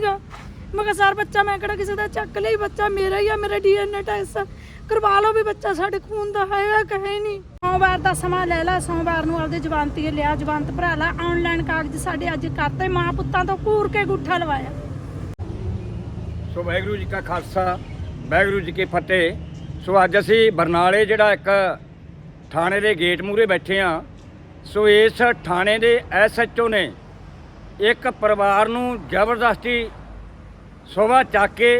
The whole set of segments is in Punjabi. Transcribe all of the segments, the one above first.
ਮੈਂ ਕਿਹਾ ਸਰ ਬੱਚਾ ਮੈਂ ਕਿਹੜਾ ਕਿਸੇ ਦਾ ਚੱਕ ਲਈ ਬੱਚਾ ਮੇਰਾ ਹੀ ਆ ਮੇਰਾ ਡੀਐਨਏ ਟੈਸਟ। ਕਰਵਾ ਲਓ ਵੀ ਬੱਚਾ ਸਾਡੇ ਖੂਨ ਦਾ ਹੈ ਕਹੇ ਨਹੀਂ? ਸੋਮਵਾਰ ਦਾ ਸਮਾਂ ਲੈ ਲਾ ਸੋਮਵਾਰ ਨੂੰ ਆਪਦੇ ਜਵਾਨਤੀ ਲਿਆ ਜਵਾਨਤ ਭਰਾ ਲਾ। ਆਨਲਾਈਨ ਕਾਗਜ਼ ਸਾਡੇ ਅੱਜ ਕਰਤੇ ਮਾਂ ਪੁੱਤਾਂ ਤੋਂ ਘੂਰ ਕੇ ਗੁੱਠਾ ਲਵਾਇਆ। ਸੋ ਵਾਹਿਗੁਰੂ ਜੀ ਕਾ ਖਾਲਸਾ ਵਾਹਿਗੁਰੂ ਜੀ ਕੀ ਫਤਿਹ। ਸੋ ਅੱਜ ਅਸੀਂ ਬਰਨਾਲੇ ਜਿਹੜਾ ਇੱਕ ਥਾਣੇ ਦੇ ਗੇਟ ਮੂਹਰੇ ਬੈਠੇ ਆ। ਸੋ ਇਸ ਥਾਣੇ ਦੇ ਐਸਐਚਓ ਨੇ ਇੱਕ ਪਰਿਵਾਰ ਨੂੰ ਜ਼ਬਰਦਸਤੀ ਸੋਭਾ ਚੱਕ ਕੇ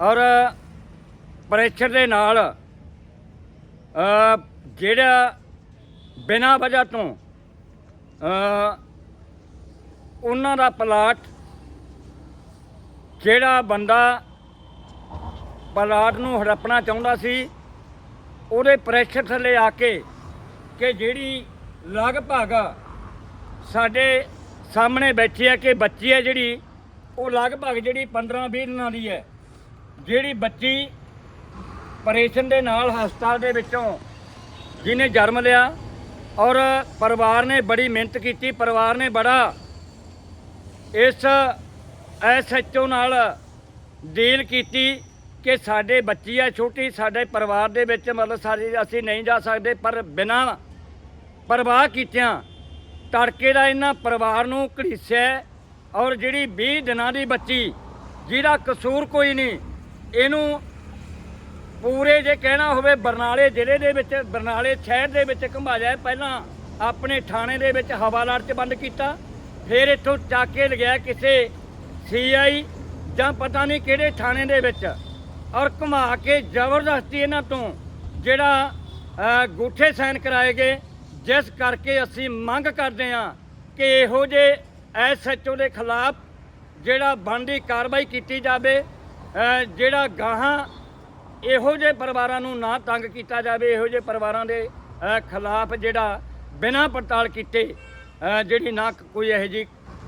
ਔਰ ਪ੍ਰੈਸ਼ਰ ਦੇ ਨਾਲ ਜਿਹੜਾ ਬਿਨਾਂ ਵਜ੍ਹਾ ਤੋਂ ਉਹਨਾਂ ਦਾ ਪਲਾਟ, ਜਿਹੜਾ ਬੰਦਾ ਪਲਾਟ ਨੂੰ ਹੜੱਪਣਾ ਚਾਹੁੰਦਾ ਸੀ, ਉਹਦੇ ਪ੍ਰੈਸ਼ਰ ਥੱਲੇ ਆ ਕੇ ਕਿ ਜਿਹੜੀ ਲਗਭਗ ਸਾਡੇ ਸਾਹਮਣੇ ਬੈਠੀ ਹੈ ਕਿ ਬੱਚੀ ਹੈ ਜਿਹੜੀ, ਉਹ ਲਗਭਗ ਜਿਹੜੀ 15 20 ਦਿਨਾਂ ਦੀ ਹੈ। ਜਿਹੜੀ ਬੱਚੀ ਆਪਰੇਸ਼ਨ ਦੇ ਨਾਲ ਹਸਪਤਾਲ ਦੇ ਵਿੱਚੋਂ ਜਿਹਨੇ ਜਨਮ ਲਿਆ ਔਰ ਪਰਿਵਾਰ ਨੇ ਬੜੀ ਮਿਹਨਤ ਕੀਤੀ, ਪਰਿਵਾਰ ਨੇ ਬੜਾ ਇਸ ਐਸਐਚਓ ਨਾਲ ਡੀਲ ਕੀਤੀ ਕਿ ਸਾਡੇ ਬੱਚੀ ਆ ਛੋਟੀ, ਸਾਡੇ ਪਰਿਵਾਰ ਦੇ ਵਿੱਚ ਮਤਲਬ ਸਾਡੇ ਅਸੀਂ ਨਹੀਂ ਜਾ ਸਕਦੇ, ਪਰ ਬਿਨਾਂ ਪਰਵਾਹ ਕੀਤਿਆਂ ਤੜਕੇ ਦਾ ਇਹਨਾਂ ਪਰਿਵਾਰ ਨੂੰ ਘੜੀਸਿਆ ਔਰ ਜਿਹੜੀ 20 ਦਿਨਾਂ ਦੀ ਬੱਚੀ ਜਿਹਦਾ ਕਸੂਰ ਕੋਈ ਨਹੀਂ ਇਹਨੂੰ ਪੂਰੇ ਜੇ ਕਹਿਣਾ ਹੋਵੇ ਬਰਨਾਲੇ ਜ਼ਿਲ੍ਹੇ ਦੇ ਵਿੱਚ ਬਰਨਾਲੇ ਸ਼ਹਿਰ ਦੇ ਵਿੱਚ ਘੁੰਮਾਇਆ ਪਹਿਲਾਂ ਆਪਣੇ ਥਾਣੇ ਦੇ ਵਿੱਚ ਹਵਾਲਾਤ 'ਚ ਬੰਦ ਕੀਤਾ ਫਿਰ ਇੱਥੋਂ ਚੱਕ ਕੇ ਲਗਿਆ ਕਿਸੇ ਸੀਆਈ ਜਾਂ ਪਤਾ ਨਹੀਂ ਕਿਹੜੇ ਥਾਣੇ ਦੇ ਵਿੱਚ ਔਰ ਘੁਮਾ ਕੇ ਜ਼ਬਰਦਸਤੀ ਇਹਨਾਂ ਤੋਂ ਜਿਹੜਾ ਅ, ਗੂਠੇ ਸਾਈਨ ਕਰਾਏ ਗਏ। ਜਿਸ ਕਰਕੇ ਅਸੀਂ ਮੰਗ ਕਰਦੇ ਹਾਂ ਕਿ ਇਹੋ ਜੇ ਐਸਐਚਓ ਦੇ ਖਿਲਾਫ ਜਿਹੜਾ ਬਣਦੀ ਕਾਰਵਾਈ ਕੀਤੀ ਜਾਵੇ ਜਿਹੜਾ ਗਾਹਾਂ ਇਹੋ ਜਿਹੇ ਪਰਿਵਾਰਾਂ ਨੂੰ ਨਾ ਤੰਗ ਕੀਤਾ ਜਾਵੇ, ਇਹੋ ਜਿਹੇ ਪਰਿਵਾਰਾਂ ਦੇ ਖਿਲਾਫ ਜਿਹੜਾ ਬਿਨਾਂ ਪੜਤਾਲ ਕੀਤੇ ਜਿਹੜੀ ਨਾ ਕੋਈ ਇਹੋ ਜਿਹੀ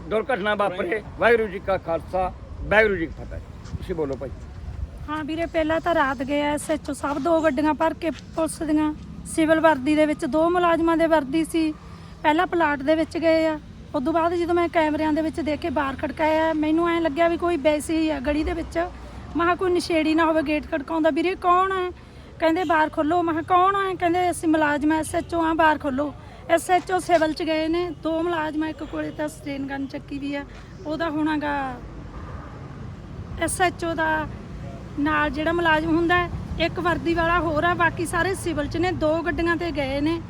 ਦੁਰਘਟਨਾ ਵਾਪਰੇ। ਵਾਹਿਗੁਰੂ ਜੀ ਕਾ ਖਾਲਸਾ, ਵਾਹਿਗੁਰੂ ਜੀ ਕੀ ਫਤਿਹ। ਤੁਸੀਂ ਬੋਲੋ ਭਾਈ। ਹਾਂ ਵੀਰੇ, ਪਹਿਲਾਂ ਤਾਂ ਰਾਤ ਗਏ ਐਸਐਚਓ ਸਭ ਦੋ ਗੱਡੀਆਂ ਭਰ ਕੇ ਪੁਲਿਸ ਦੀਆਂ। ਸਿਵਲ ਵਰਦੀ ਦੇ ਵਿੱਚ ਦੋ ਮੁਲਾਜ਼ਮਾਂ ਦੇ ਵਰਦੀ ਸੀ। ਪਹਿਲਾਂ ਪਲਾਟ ਦੇ ਵਿੱਚ ਗਏ ਆ। ਉਦੋਂ ਬਾਅਦ ਜਦੋਂ ਮੈਂ ਕੈਮਰਿਆਂ ਦੇ ਵਿੱਚ ਦੇਖ ਕੇ ਬਾਹਰ ਖੜਕਾਇਆ, ਮੈਨੂੰ ਐਂ ਲੱਗਿਆ ਵੀ ਕੋਈ ਵੈਸੇ ਹੀ ਆ ਗਲੀ ਦੇ ਵਿੱਚ। ਮਹਾ ਕੋਈ ਨਸ਼ੇੜੀ ਨਾ ਹੋਵੇ ਗੇਟ ਖੜਕਾਉਂਦਾ, ਵੀਰੇ ਕੌਣ ਹੈ ਕਹਿੰਦੇ, ਬਾਹਰ ਖੋਲੋ। ਮੈਂ ਕੌਣ ਹੈ ਕਹਿੰਦੇ, ਅਸੀਂ ਮੁਲਾਜ਼ਮ ਐਸਐਚਓ ਆ, ਬਾਹਰ ਖੋਲੋ। ਐਸਐਚਓ ਸਿਵਲ ਚ ਗਏ ਨੇ। ਦੋ ਮੁਲਾਜ਼ਮਾਂ ਇੱਕ ਕੋਲੇ ਤਾਂ ਸਟੇਨ ਗਨ ਚੱਕੀ ਵੀ ਆ। ਉਹਦਾ ਹੋਣਾਗਾ ਐਸਐਚਓ ਦਾ ਨਾਲ ਜਿਹੜਾ ਮੁਲਾਜ਼ਮ ਹੁੰਦਾ ਇੱਕ ਵਰਦੀ ਵਾਲਾ ਹੋਰ ਆ, ਬਾਕੀ ਸਾਰੇ ਸਿਵਲ ਚ ਨੇ, ਦੋ ਗੱਡੀਆਂ ਤੇ ਗਏ ਨੇ।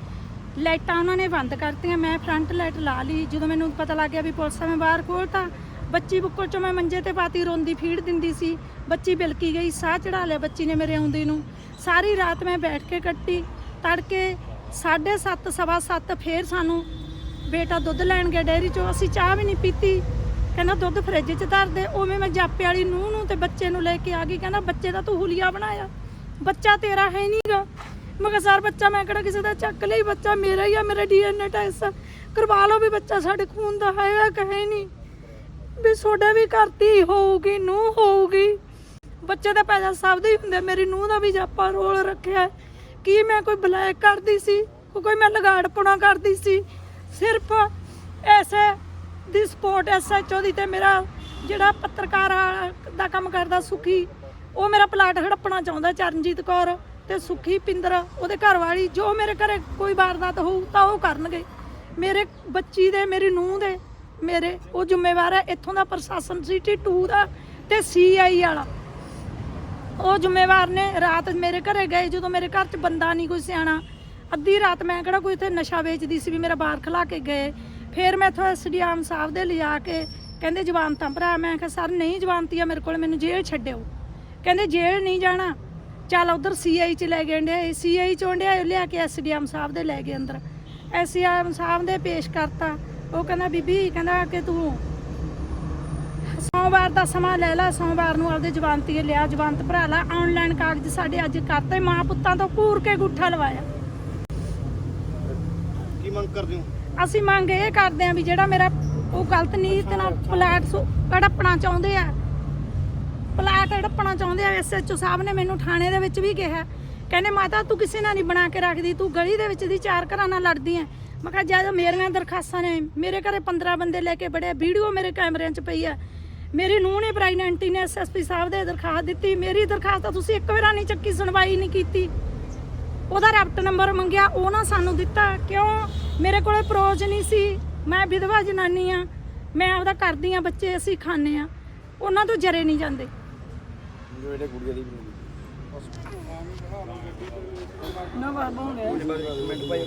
ਲਾਈਟਾਂ ਉਹਨਾਂ ਨੇ ਬੰਦ ਕਰਤੀਆਂ, ਮੈਂ ਫਰੰਟ ਲਾਈਟ ਲਾ ਲਈ। ਜਦੋਂ ਮੈਨੂੰ ਪਤਾ ਲੱਗ ਗਿਆ ਵੀ ਪੁਲਿਸ ਮੈਂ ਬਾਹਰ ਖੋਲਤਾ ਬੱਚੀ ਬੁੱਕਲ ਚੋਂ ਮੈਂ ਮੰਜੇ ਤੇ ਪਾਤੀ, ਰੋਂਦੀ ਫੀਡ ਦਿੰਦੀ ਸੀ। ਬੱਚੀ ਬਿਲਕੀ ਗਈ, ਸਾਹ ਚੜਾ ਲਿਆ ਬੱਚੀ ਨੇ ਮੇਰੇ ਆਉਂਦੀ ਨੂੰ। ਸਾਰੀ ਰਾਤ ਮੈਂ ਬੈਠ ਕੇ ਕੱਟੀ, ਤੜਕੇ 7:30 ਸਵਾ 7 ਫੇਰ ਸਾਨੂੰ ਬੇਟਾ ਦੁੱਧ ਲੈਣ ਗਿਆ ਡੈਰੀ ਚੋਂ। ਅਸੀਂ ਚਾਹ ਵੀ ਨਹੀਂ ਪੀਤੀ। ਕਹਿੰਦਾ, ਦੁੱਧ ਫਰਿੱਜ 'ਚ ਧਰ ਦੇ। ਉਵੇਂ ਮੈਂ ਜਾਪੇ ਵਾਲੀ ਨੂੰਹ ਨੂੰ ਤੇ ਬੱਚੇ ਨੂੰ ਲੈ ਕੇ ਆ ਗਈ। ਕਹਿੰਦਾ, ਬੱਚੇ ਦਾ ਤੂੰ ਹੁਲੀਆ ਬਣਾਇਆ। ਬੱਚਾ ਤੇਰਾ ਹੈ ਨਹੀਂਗਾ ਮੈਂ ਕਿਹਾ, ਸਰ, ਬੱਚਾ ਮੈਂ ਕਿਹੜਾ ਕਿਸੇ ਦਾ ਚੱਕ ਲਈ ਬੱਚਾ ਮੇਰਾ ਹੀ ਆ, ਮੇਰਾ ਡੀਐਨਏ ਟੈਸਟ ਕਰਵਾ ਲਓ ਵੀ ਬੱਚਾ ਸਾਡੇ ਖੂਨ ਦਾ ਹੈ ਕਹੇ ਨਹੀਂ। ਵੀ ਤੁਹਾਡੇ ਵੀ ਕਰਤੀ ਹੋਊਗੀ ਨੂੰ ਹੋਊਗੀ। ਬੱਚੇ ਦਾ ਪੈਸਾ ਸਭ ਦੇ ਹੀ ਹੁੰਦੇ ਮੇਰੀ ਨੂੰਹ ਦਾ ਵੀ ਜਾਪਾ ਰੋਲ ਰੱਖਿਆ ਹੈ। ਕੀ ਮੈਂ ਕੋਈ ਬਲੈਕ ਕਰਦੀ ਸੀ? ਕੋਈ ਮੈਂ ਲਗਾੜਪੁਣਾ ਕਰਦੀ ਸੀ? ਸਿਰਫ ਐਸੇ ਦੀ ਸਪੋਰਟ ਐਸਐਚਓ ਦੀ ਤੇ ਮੇਰਾ ਜਿਹੜਾ ਪੱਤਰਕਾਰ ਆ- ਦਾ ਕੰਮ ਕਰਦਾ ਸੁਖੀ ਉਹ ਮੇਰਾ ਪਲਾਟ ਹੜੱਪਣਾ ਚਾਹੁੰਦਾ, ਚਰਨਜੀਤ ਕੌਰ ਤੇ ਸੁਖੀ ਪਿੰਦਰ, ਉਹਦੇ ਘਰ ਵਾਲੀ ਜੋ ਮੇਰੇ ਘਰੇ ਕੋਈ ਵਾਰਦਾਤ ਹੋਊ ਤਾਂ ਉਹ ਕਰਨਗੇ। ਮੇਰੇ ਬੱਚੀ ਦੇ, ਮੇਰੀ ਨੂੰਹ ਦੇ, ਮੇਰੇ ਉਹ ਜ਼ਿੰਮੇਵਾਰ ਹੈ ਇੱਥੋਂ ਦਾ ਪ੍ਰਸ਼ਾਸਨ ਸਿਟੀ 2 ਦਾ ਤੇ ਸੀਆਈ ਵਾਲਾ। ਉਹ ਜ਼ਿੰਮੇਵਾਰ ਨੇ, ਰਾਤ ਮੇਰੇ ਘਰੇ ਗਏ, ਜਦੋਂ ਮੇਰੇ ਘਰ 'ਚ ਬੰਦਾ ਨਹੀਂ ਕੋਈ ਸਿਆਣਾ। ਅੱਧੀ ਰਾਤ ਮੈਂ ਕਿਹੜਾ ਕੋਈ ਇੱਥੇ ਨਸ਼ਾ ਵੇਚਦੀ ਸੀ ਵੀ ਮੇਰਾ ਬਾਹਰ ਖਲਾ ਕੇ ਗਏ। ਫਿਰ ਮੈਂ ਇੱਥੋਂ ਐਸਡੀਐਮ ਸਾਹਿਬ ਦੇ ਲਿਜਾ ਕੇ, ਕਹਿੰਦੇ ਜਵਾਨਤਾਂ ਭਰਾ, ਮੈਂ ਕਿਹਾ, ਸਰ, ਨਹੀਂ ਜਵਾਨਤੀ ਆ ਮੇਰੇ ਕੋਲ, ਮੈਨੂੰ ਜੇਲ੍ਹ ਛੱਡਿਓ। ਕਹਿੰਦੇ ਜੇਲ੍ਹ ਨਹੀਂ ਜਾਣਾ। ਚੱਲ ਉਧਰ ਸੀਆਈ ਚ ਲੈ ਗਏ ਨੇ ਸੀਆਈ ਚੋਂ ਡਿਆ ਲਿਆ ਕੇ ਐਸਡੀਐਮ ਸਾਹਿਬ ਦੇ ਲੈ ਗਏ ਅੰਦਰ। ਐਸਡੀਐਮ ਸਾਹਿਬ ਦੇ ਪੇਸ਼ ਕਰਤਾ। ਉਹ ਕਹਿੰਦਾ ਬੀਬੀ ਕਹਿੰਦਾ ਕਿ ਤੂੰ ਸੋਮਵਾਰ ਦਾ ਸਮਾਂ ਲੈ ਲਾ ਸੋਮਵਾਰ ਨੂੰ ਆਪਦੇ ਜਵਾਨਤੀ ਲਿਆ ਜਵਾਨਤ ਭਰਾ ਲਾ ਆਨਲਾਈਨ ਕਾਗਜ਼ ਸਾਡੇ ਅੱਜ ਕਰਤੇ ਮਾਂ ਪੁੱਤਾਂ ਤੋਂ ਘੂਰ ਕੇ ਗੁੱਠਾ ਲਵਾਇਆ। ਕੀ ਮੰਗ ਕਰਦੇ ਹੋ? ਅਸੀਂ ਮੰਗ ਇਹ ਕਰਦੇ ਆਂ ਵੀ ਜਿਹੜਾ ਮੇਰਾ ਉਹ ਗਲਤ ਨੀਤ ਨਾਲ ਪਲਾਟ ਸੁ- ਹੜੱਪਣਾ ਚਾਹੁੰਦੇ ਆ। ਪਲਾਟ ਹੜਪਣਾ ਚਾਹੁੰਦੇ ਆ ਐਸਐਚਓ ਸਾਹਿਬ ਨੇ ਮੈਨੂੰ ਥਾਣੇ ਦੇ ਵਿੱਚ ਵੀ ਕਿਹਾ। ਕਹਿੰਦੇ, ਮਾਤਾ, ਤੂੰ ਕਿਸੇ ਨਾਲ ਨਹੀਂ ਬਣਾ ਕੇ ਰੱਖਦੀ, ਤੂੰ ਗਲੀ ਦੇ ਵਿੱਚ ਦੀ ਚਾਰ ਘਰਾਂ ਨਾਲ ਲੜਦੀ ਐ। ਮੈਂ ਕਿਹਾ, ਜਦ ਮੇਰੀਆਂ ਦਰਖਾਸਤਾਂ ਨੇ, ਮੇਰੇ ਘਰੇ 15 ਬੰਦੇ ਲੈ ਕੇ ਬੜੇ ਵੀਡੀਓ ਮੇਰੇ ਕੈਮਰਿਆਂ 'ਚ ਪਈ ਐ। ਮੇਰੀ ਨੂੰਹ ਨੇ ਪ੍ਰੈਗਨੈਂਟੀ ਨੇ ਐਸਐਸਪੀ ਸਾਹਿਬ ਦੇ ਦਰਖਾਸਤ ਦਿੱਤੀ। ਮੇਰੀ ਦਰਖਾਸਤ ਤਾਂ ਤੁਸੀਂ ਇੱਕ ਵਾਰ ਨਹੀਂ ਚੱਕੀ, ਸੁਣਵਾਈ ਨਹੀਂ ਕੀਤੀ। ਉਹਦਾ ਰੈਪਟ ਨੰਬਰ ਮੰਗਿਆ, ਉਹ ਨਾ ਸਾਨੂੰ ਦਿੱਤਾ। ਕਿਉਂ? ਮੇਰੇ ਕੋਲੇ ਪ੍ਰੋਜ ਨਹੀਂ ਸੀ। ਮੈਂ ਵਿਧਵਾ ਜਨਾਨੀ ਆ। ਮੈਂ ਆਪਦਾ ਕਰਦੀ ਆ ਬੱਚੇ ਅਸੀਂ ਖਾਣੇ ਆ। ਉਹਨਾਂ ਤੋਂ ਜਰੇ ਨਹੀਂ ਜਾਂਦੇ। ਜੋ ਇਹਦੇ ਦੀ ਵੀ ਨਾ ਬਾਬਾ ਹੁਣੇ